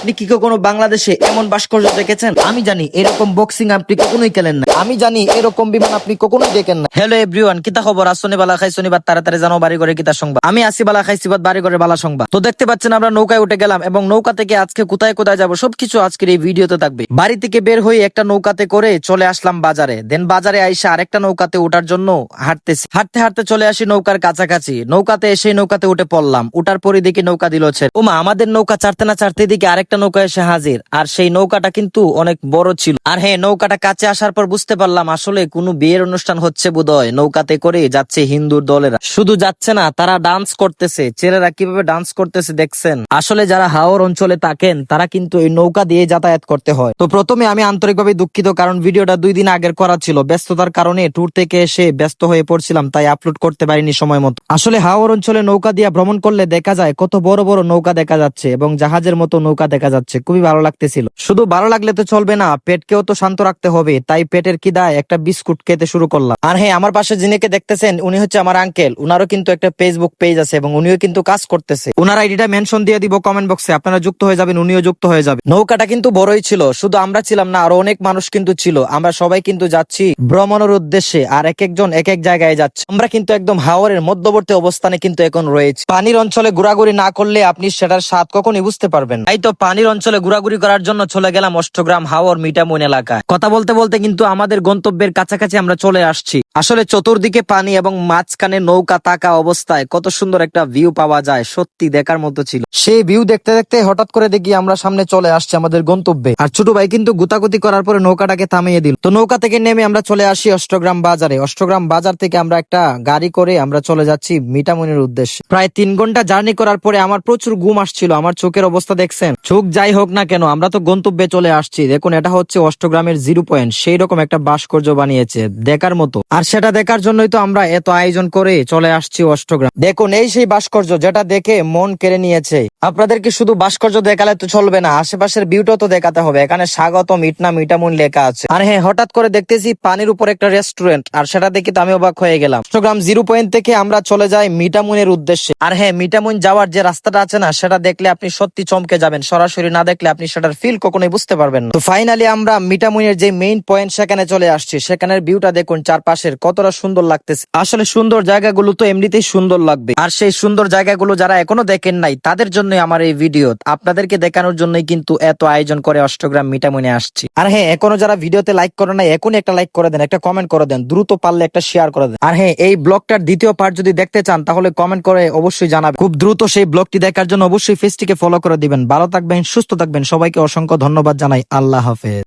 আপনি কি কখনো বাংলাদেশে এমন ভাস্কর্য দেখেছেন? আমি জানি এরকম বক্সিং আপনি কখনোই খেলেন না। আমি জানি এরকম বিমান আপনি কখনোই দেখেন না। হ্যালো এভরিওয়ান কিতা খবর? আসনি বালা খাই, শনিবার তাড়াতাড়ি জানো, বাড়ি করে কিতা সংবাদ? আমি আসি বালা খাই, সিবাদ, বাড়ি করে বালা সংবাদ। তো দেখতে পাচ্ছেন আমরা নৌকায় উঠে গেলাম এবং নৌকা থেকে আজকে কোথায় কোথায় যাব সবকিছু আজকের এই ভিডিওতে থাকবে। বাড়ি থেকে বের হয়ে একটা নৌকাতে করে চলে আসলাম বাজারে। দেন বাজারে আইসা আরেকটা নৌকাতে ওঠার জন্য হাঁটতেছি। হাঁটতে হাঁটতে চলে আসি নৌকার কাছাকাছি। নৌকাতে এসে নৌকাতে উঠে পড়লাম। উঠার পরে দেখি নৌকা দিল ওমা, আমাদের নৌকা চারতে না চারতে দিকে আরেকটা নৌকা এসে হাজির। আর সেই নৌকাটা কিন্তু অনেক বড় ছিল। আর হ্যাঁ নৌকাটা কাছে আসার পর বুঝতে পারলাম আসলে কোনো বিয়ের অনুষ্ঠান হচ্ছে বোধহয়। নৌকাতে করে যাচ্ছে হিন্দুর দলেরা। শুধু যাচ্ছে না, তারা ডান্স করতেছে। ছেলেরা কীভাবে ডান্স করতেছে দেখছেন? আসলে যারা হাওর অঞ্চলে থাকেন, তারা কিন্তু এই নৌকা দিয়ে যাতায়াত করতে হয়। তো প্রথমে আমি আন্তরিকভাবে দুঃখিত, কারণ ভিডিওটা দুই দিন আগের করা ছিল। ব্যস্ততার কারণে ট্যুর থেকে এসে ব্যস্ত হয়ে পড়ছিলাম, তাই আপলোড করতে পারিনি সময় মতো। আসলে হাওর অঞ্চলে নৌকা দিয়ে ভ্রমণ করলে দেখা যায় কত বড় বড় নৌকা দেখা যাচ্ছে এবং জাহাজের মতো নৌকা দেখা যাচ্ছে, খুবই ভালো লাগতেছিল। শুধু ভালো লাগলে তো চলবে না, পেটকেও তো শান্ত রাখতে হবে, তাই পেটের খিদায় একটা বিস্কুট খেতে শুরু করলাম। আর হ্যাঁ আমার পাশে যিনিকে দেখতেছেন, উনি হচ্ছে আমার আঙ্কেল উনারও কিন্তু একটা ফেসবুক পেজ আছে এবং উনিও কিন্তু কাজ করতেছে। উনার আইডিটা মেনশন দিয়ে দিব কমেন্ট বক্সে আপনারা যুক্ত হয়ে যাবেন, উনিও যুক্ত হয়ে যাবেন। নৌকাটা কিন্তু বড়ই ছিল, শুধু আমরা ছিলাম না, আরও অনেক মানুষ কিন্তু ছিল, আমরা সবাই কিন্তু যাচ্ছি ভ্রমণের উদ্দেশ্যে, আর এক একজন এক এক জায়গায় যাচ্ছে। আমরা কিন্তু একদম হাওরের মধ্যবর্তী অবস্থানে কিন্তু এখন রয়েছে। পানির অঞ্চলে ঘোরাঘুরি না করলে আপনি সেটার স্বাদ কখনই বুঝতে পারবেন। এই তো পানির অঞ্চলে ঘোরাঘুরি করার জন্য চলে গেলাম অষ্টগ্রাম হাওর মিটামুন এলাকায়। কথা বলতে বলতে কিন্তু আমাদের গন্তব্যের কাছাকাছি আমরা চলে আসছি। আসলে চতুর্দিকে পানি এবং মাঝখানে নৌকা তাকা অবস্থায় কত সুন্দর একটা ভিউ পাওয়া যায়, সত্যি দেখার মতো ছিল। সেই ভিউ দেখতে দেখতে হঠাৎ করে দেখি আমরা সামনে চলে আসছি আমাদের গন্তব্যে। আর ছোট ভাই কিন্তু গুতাগুতি করার পরে নৌকাটাকে থামিয়ে দিল। তো নৌকা থেকে নেমে আমরা চলে আসি অষ্টগ্রাম বাজারে। অষ্টগ্রাম বাজার থেকে আমরা একটা গাড়ি করে আমরা চলে যাচ্ছি মিটামুনের উদ্দেশ্যে। প্রায় তিন ঘণ্টা জার্নি করার পরে আমার প্রচুর ঘুম আসছিল। আমার চোখের অবস্থা দেখছেন? চোখ যাই হোক না কেন, আমরা তো গন্তব্যে চলে আসছি। দেখুন, এটা হচ্ছে অষ্টগ্রামের জিরো পয়েন্ট। সেই রকম একটা ভাস্কর্য বানিয়েছে দেখার মতো। আর সেটা দেখার জন্যই তো আমরা এত আয়োজন করে চলে আসছি অষ্টগ্রাম। দেখুন, এই সেই ভাস্কর্য যেটা দেখে মন কেড়ে নিয়েছে। আপনাদেরকে শুধু ভাস্কর্য দেখালে তো চলবে না, আশেপাশের ভিউটাও তো দেখাতে হবে। এখানে স্বাগত মিটনা মিটামুন লেখা আছে। আর হ্যাঁ হঠাৎ করে দেখতেছি পানির উপর একটা রেস্টুরেন্ট আর সেটা দেখে তো আমি অবাক হয়ে গেলাম। অষ্টগ্রাম জিরো পয়েন্ট থেকে আমরা চলে যাই মিটামুনের উদ্দেশ্যে। আর হ্যাঁ মিটামুন যাওয়ার যে রাস্তাটা আছে না, সেটা দেখলে আপনি সত্যি চমকে যাবেন। সরাসরি না দেখলে আপনি সেটার ফিল কখনোই বুঝতে পারবেন না। তো ফাইনালি আমরা মিটামুনের যে মেইন পয়েন্ট সেখানে চলে আসছি। সেখানের ভিউটা দেখুন চারপাশের কতটা সুন্দর লাগতেছে। আসলে সুন্দর জায়গাগুলো তো এমনিতেই সুন্দর লাগবে। আর সেই সুন্দর জায়গাগুলো যারা এখনও দেখেন নাই, তাদের জন্যই আমার এই ভিডিও আপনাদেরকে দেখানোর জন্যই কিন্তু এত আয়োজন করে অষ্টগ্রাম মিটামুনে আসছি। আর হ্যাঁ এখনও যারা ভিডিওতে লাইক করে নাই, এখনই একটা লাইক করে দেন, একটা কমেন্ট করে দেন, দ্রুত পারলে একটা শেয়ার করে দেন। আর হ্যাঁ এই ব্লগটার দ্বিতীয় পার্ট যদি দেখতে চান, তাহলে কমেন্ট করে অবশ্যই জানাবেন। খুব দ্রুত সেই ব্লগটি দেখার জন্য অবশ্যই ফেসটিকে ফলো করে দিবেন। ভালো সুস্থ থাকবেন। সবাইকে অসংখ্য ধন্যবাদ জানাই। আল্লাহ হাফেজ।